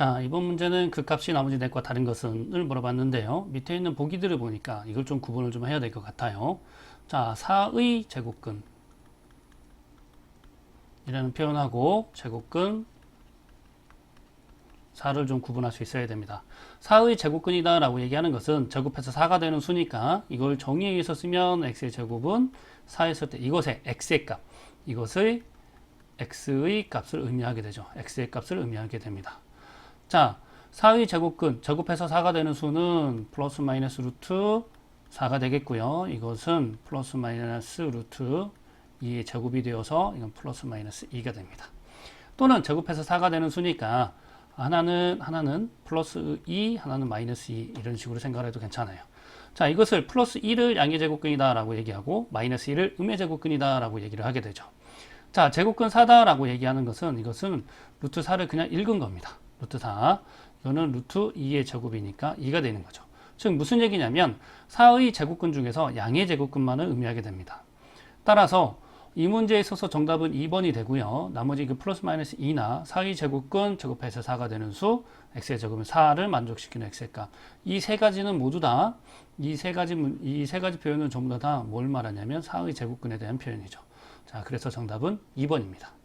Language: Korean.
자, 이번 문제는 그 값이 나머지 넷과 다른 것은을 물어봤는데요. 밑에 있는 보기들을 보니까 이걸 좀 구분을 좀 해야 될 것 같아요. 자, 4의 제곱근 이라는 표현하고 제곱근 4를 좀 구분할 수 있어야 됩니다. 4의 제곱근이다 라고 얘기하는 것은 제곱해서 4가 되는 수니까 이걸 정의에 의해서 쓰면 x의 제곱은 4 했을 때 이것의 x의 값 이것의 x의 값을 의미하게 되죠. x의 값을 의미하게 됩니다. 자, 4의 제곱근, 제곱해서 4가 되는 수는 플러스 마이너스 루트 4가 되겠고요. 이것은 플러스 마이너스 루트 2의 제곱이 되어서 이건 플러스 마이너스 2가 됩니다. 또는 제곱해서 4가 되는 수니까 하나는 하나는 플러스 2, 하나는 마이너스 2 이런 식으로 생각해도 괜찮아요. 자, 이것을 플러스 2를 양의 제곱근이다라고 얘기하고 마이너스 2를 음의 제곱근이다라고 얘기를 하게 되죠. 자, 제곱근 4다라고 얘기하는 것은 이것은 루트 4를 그냥 읽은 겁니다. 루트 4. 이거는 루트 2의 제곱이니까 2가 되는 거죠. 즉 무슨 얘기냐면 4의 제곱근 중에서 양의 제곱근만을 의미하게 됩니다. 따라서 이 문제에 있어서 정답은 2번이 되고요. 나머지 그 플러스 마이너스 2나 4의 제곱근 제곱해서 4가 되는 수 x의 제곱은 4를 만족시키는 x의 값. 이 세 가지는 모두 다 이 세 가지 이 세 가지 표현은 전부 다 뭘 말하냐면 4의 제곱근에 대한 표현이죠. 자, 그래서 정답은 2번입니다.